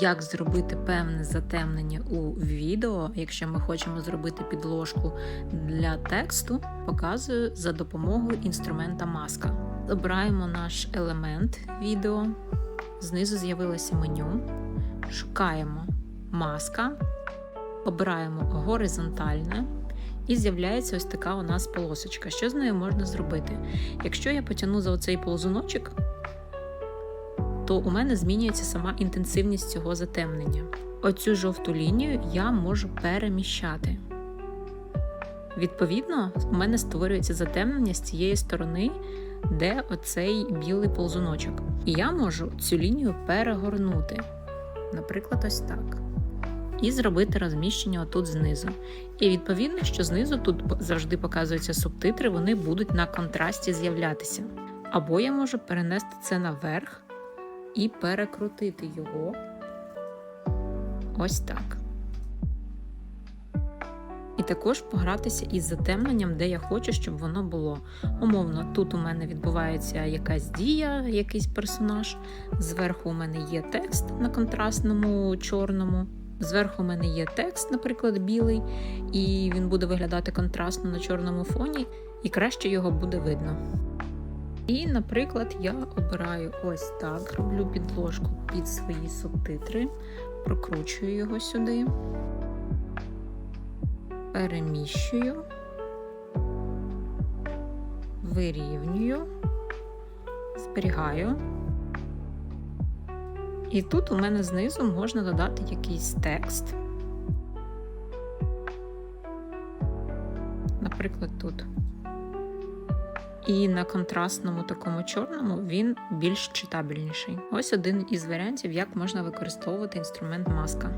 Як зробити певне затемнення у відео, якщо ми хочемо зробити підложку для тексту, показую за допомогою інструмента маска. Обираємо наш елемент відео, знизу з'явилося меню, шукаємо маска, обираємо горизонтальне. І з'являється ось така у нас полосочка. Що з нею можна зробити? Якщо я потягну за оцей ползуночок, то у мене змінюється сама інтенсивність цього затемнення. Оцю жовту лінію я можу переміщати. Відповідно, у мене створюється затемнення з цієї сторони, де оцей білий ползуночок. І я можу цю лінію перегорнути. Наприклад, ось так. І зробити розміщення отут знизу. І відповідно, що знизу тут завжди показуються субтитри, вони будуть на контрасті з'являтися. Або я можу перенести це наверх і перекрутити його ось так. І також погратися із затемненням, де я хочу, щоб воно було. Умовно, тут у мене відбувається якась дія, якийсь персонаж. Зверху у мене є текст на контрастному чорному. Зверху у мене є текст, наприклад, білий, і він буде виглядати контрастно на чорному фоні, і краще його буде видно. І, наприклад, я обираю ось так, роблю підложку під свої субтитри, прокручую його сюди, переміщую, вирівнюю, зберігаю. І тут у мене знизу можна додати якийсь текст. Наприклад, тут. І на контрастному такому чорному він більш читабельніший. Ось один із варіантів, як можна використовувати інструмент маска.